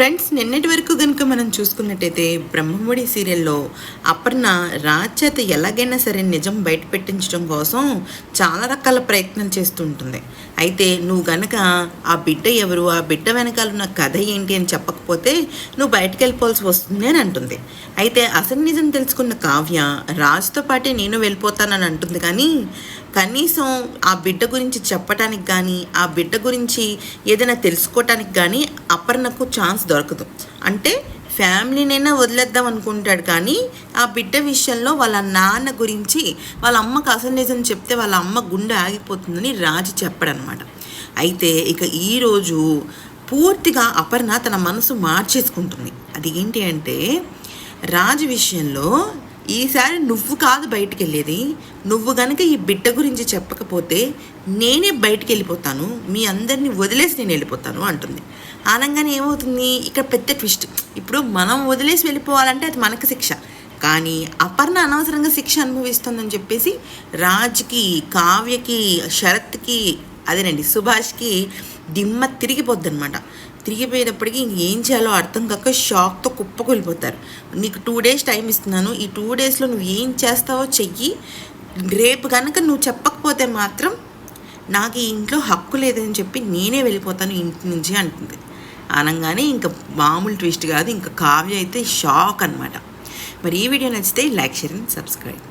Friends నిన్నటి వరకు కనుక మనం చూసుకున్నట్టయితే బ్రహ్మముడి సీరియల్లో అపర్ణ రాజ్ చేత ఎలాగైనా సరే నిజం బయట పెట్టించడం కోసం చాలా రకాల ప్రయత్నాలు చేస్తూ ఉంటుంది. అయితే నువ్వు గనక ఆ బిడ్డ ఎవరు ఆ బిడ్డ వెనకాల ఉన్న కథ ఏంటి అని చెప్పకపోతే నువ్వు బయటకు వెళ్ళిపోవాల్సి వస్తుంది అని అంటుంది. అయితే అసలు నిజం తెలుసుకున్న కావ్య రాజుతో పాటే నేను వెళ్ళిపోతానని అంటుంది కానీ కనీసం ఆ బిడ్డ గురించి చెప్పటానికి కానీ ఆ బిడ్డ గురించి ఏదైనా తెలుసుకోవటానికి కానీ అపర్ణకు ఛాన్స్ దొరకదు. అంటే ఫ్యామిలీనైనా వదిలేద్దాం అనుకుంటాడు కానీ ఆ బిడ్డ విషయంలో వాళ్ళ నాన్న గురించి వాళ్ళ అమ్మకు అసలు నిజం చెప్తే వాళ్ళ అమ్మ గుండె ఆగిపోతుందని రాజు చెప్పడనమాట. అయితే ఇక ఈరోజు పూర్తిగా అపర్ణ తన మనసు మార్చేసుకుంటుంది. అది ఏంటి అంటే రాజు విషయంలో ఈసారి నువ్వు కాదు బయటికి వెళ్ళేది నువ్వు గనుక ఈ బిడ్డ గురించి చెప్పకపోతే నేనే బయటికి వెళ్ళిపోతాను మీ అందరినీ వదిలేసి నేను వెళ్ళిపోతాను అంటుంది. అనగానే ఏమవుతుంది? ఇక్కడ పెద్ద ట్విస్ట్. ఇప్పుడు మనం వదిలేసి వెళ్ళిపోవాలంటే అది మనకు శిక్ష. కానీ అపర్ణ అనవసరంగా శిక్ష అనుభవిస్తుందని చెప్పేసి రాజ్కి కావ్యకి శరత్కి అదేనండి సుభాష్కి దిమ్మ తిరిగిపోద్ది అనమాట తిరిగిపోయేటప్పటికి ఇంక ఏం చేయాలో అర్థం కాక షాక్తో కుప్పకూలిపోతారు. నీకు టూ డేస్ టైం ఇస్తున్నాను ఈ టూ డేస్లో నువ్వు ఏం చేస్తావో చెయ్యి. రేపు కనుక నువ్వు చెప్పకపోతే మాత్రం నాకు ఈ ఇంట్లో హక్కు లేదని చెప్పి నేనే వెళ్ళిపోతాను ఇంటి నుంచి అంటుంది. అనగానే ఇంకా మామూలు ట్విస్ట్ కాదు ఇంకా కావ్య అయితే షాక్ అనమాట మరి ఈ వీడియో నచ్చితే లైక్ షేర్ అండ్ సబ్స్క్రైబ్.